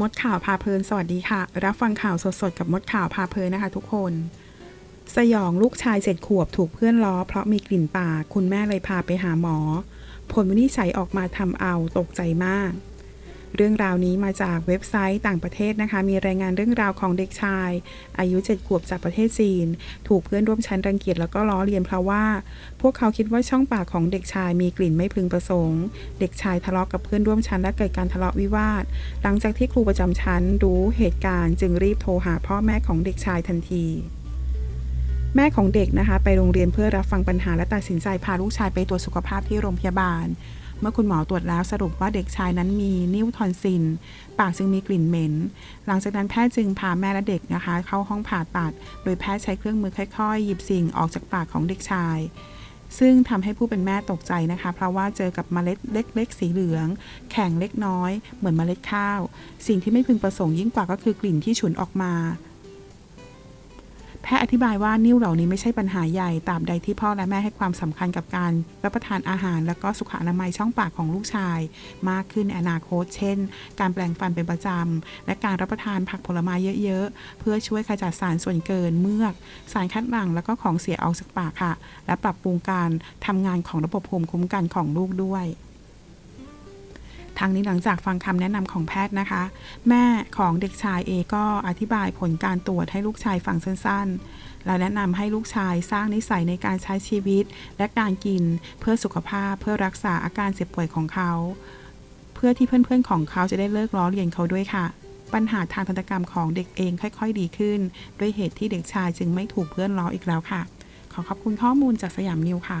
มดข่าวพาเพลินสวัสดีค่ะ รับฟังข่าวสดๆกับมดข่าวพาเพลินนะคะ ทุกคน สยองลูกชายเจ็ดขวบถูกเพื่อนล้อ เพราะมีกลิ่นปากคุณแม่เลยพาไปหาหมอ ผลวินิจฉัยออกมาทำเอาตกใจมาก เรื่องราวนี้มาจากเว็บไซต์ต่างประเทศนะคะ มีรายงานเรื่องราวของเด็กชาย อายุ 7 ขวบจากประเทศจีน ถูกเพื่อนร่วมชั้นรังเกียจแล้วก็ล้อเลียนเพราะว่า พวกเขาคิดว่าช่องปากของเด็กชายมีกลิ่นไม่พึงประสงค์ เด็กชายทะเลาะกับเพื่อนร่วมชั้นและเกิดการทะเลาะวิวาท หลังจากที่ครูประจำชั้นรู้เหตุการณ์จึงรีบโทรหาพ่อแม่ของเด็กชายทันทีแม่ของเด็กนะคะ ไปโรงเรียนเพื่อรับฟังปัญหาและตัดสินใจพาลูกชายไปตรวจสุขภาพที่โรงพยาบาล เมื่อคุณหมอตรวจแล้วสรุปว่าเด็กชายนั้นมีนิ่วทอนซิลปากจึงมีกลิ่นเหม็น หลังจากนั้นแพทย์จึงพาแม่และเด็กนะคะ เข้าห้องผ่าตัด โดยแพทย์ใช้เครื่องมือค่อยๆ หยิบสิ่งออกจากปากของเด็กชาย ซึ่งทำให้ผู้เป็นแม่ตกใจนะคะ เพราะว่าเจอกับเมล็ดเล็กๆ สีเหลือง แข็งเล็กน้อย เหมือนเมล็ดข้าว สิ่งที่ไม่พึงประสงค์ยิ่งกว่าก็คือกลิ่นที่ฉุนออกมา แพทย์อธิบายว่านิ่วเหล่านี้ไม่ใช่ปัญหาใหญ่ตราบใดที่พ่อและแม่ให้ความสำคัญกับการรับประทานอาหาร และก็สุขอนามัยช่องปากของลูกชาย มากขึ้นในอนาคต เช่น การแปลงฟันเป็นประจำ และการรับประทานผักผลไม้เยอะๆ เพื่อช่วยขจัดสารส่วนเกินเมือก สารคัดหลั่งแล้วก็ของเสียออกจากปากค่ะ และปรับปรุงการทำงานของระบบภูมิคุ้มกันของลูกด้วย ทางนี้หลังจากฟังคำแนะนำของแพทย์นะคะ แม่ของเด็กชายเอก็อธิบายผลการตรวจให้ลูกชายฟังสั้นๆ และแนะนำให้ลูกชายสร้างนิสัยในการใช้ชีวิต และการกินเพื่อสุขภาพเพื่อรักษาอาการเจ็บป่วยของเขา เพื่อที่เพื่อนๆของเขาจะได้เลิกล้อเลียนเขาด้วยค่ะปัญหาทางทันตกรรมของเด็กเองค่อย ๆ ดีขึ้น ด้วยเหตุที่เด็กชายจึงไม่ถูกเพื่อนล้ออีกแล้วค่ะ ขอขอบคุณข้อมูลจากสยามนิวค่ะ